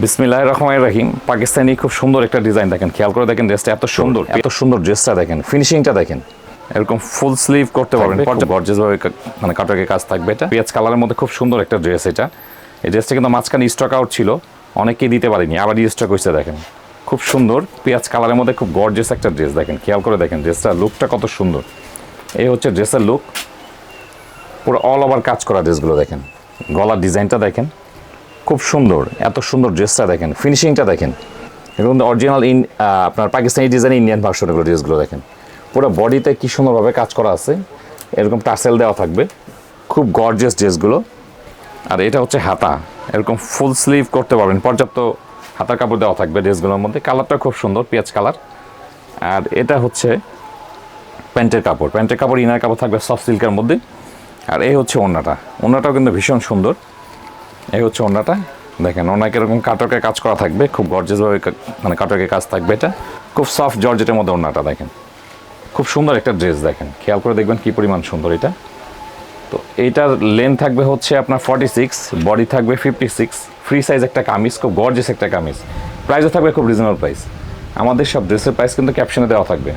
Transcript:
বিসমিল্লাহ রহমান রাহিম। পাকিস্তানি খুব সুন্দর একটা ডিজাইন দেখেন। খেয়াল করে দেখেন ড্রেসটা এত সুন্দর এত সুন্দর ড্রেসটা দেখেন। ফিনিশিংটা দেখেন। এরকম ফুল স্লিভ করতে পারবেন গর্জেস ভাবে মানে কাটাকে কাজ থাকবে এটা। পেঁয়াজ কালারের মধ্যে খুব সুন্দর একটা ড্রেস এটা। এই ড্রেসটা কিন্তু মাঝখানে স্টক আউট ছিল অনেকেই দিতে পারেনি আবার স্টক হয়েছে দেখেন। খুব সুন্দর পেঁয়াজ কালারের মধ্যে খুব গর্জেস একটা ড্রেস দেখেন। খেয়াল করে দেখেন ড্রেসটা লুকটা কত সুন্দর। এই হচ্ছে ড্রেসের লুক পুরো অল ওভার কাজ করা ড্রেসগুলো দেখেন। গলার ডিজাইনটা দেখেন। খুব সুন্দর, এত সুন্দর ড্রেসটা দেখেন ফিনিশিংটা দেখেন। এগুলো অরিজিনাল ইন আপনার পাকিস্তানি ডিজাইন ইন্ডিয়ান ভার্সন এগুলো ড্রেসগুলো দেখেন। পুরো বডিতে কি সুন্দরভাবে কাজ করা আছে, এরকম টাসেল দেওয়া থাকবে, খুব গর্জিয়াস ড্রেসগুলো। আর এটা হচ্ছে হাতা, এরকম ফুল স্লিভ করতে পারবেন, পর্যাপ্ত হাতার কাপড় দেওয়া থাকবে ড্রেসগুলোর মধ্যে, কালারটা খুব সুন্দর, পেঁয়াজ কালার। আর এটা হচ্ছে প্যান্টের কাপড় প্যান্টের কাপড়, ইনার কাপড় থাকবে সফট সিল্কের মধ্যে। আর এই হচ্ছে ওড়নাটা, ওড়নাটাও কিন্তু ভীষণ সুন্দর। এই হচ্ছে ওড়নাটা। দেখেন অনেক এরকম কাটকে কাজ করা থাকবে, খুব গর্জেসভাবে মানে কাটকে কাজ থাকবে এটা। খুব সফট জর্জেটের মধ্যে ওড়নাটা, দেখেন। খুব সুন্দর একটা ড্রেস দেখেন। খেয়াল করে দেখবেন কি পরিমাণ সুন্দর এটা। তো এইটার লেন্থ থাকবে হচ্ছে আপনার ফর্টি সিক্স বডি থাকবে ফিফটি সিক্স ফ্রি সাইজ একটা কামিজ, খুব গর্জেস একটা কামিজ। প্রাইসও থাকবে খুব রিজনেবল প্রাইস আমাদের সব ড্রেসের প্রাইস কিন্তু ক্যাপশনে দেওয়া থাকবে।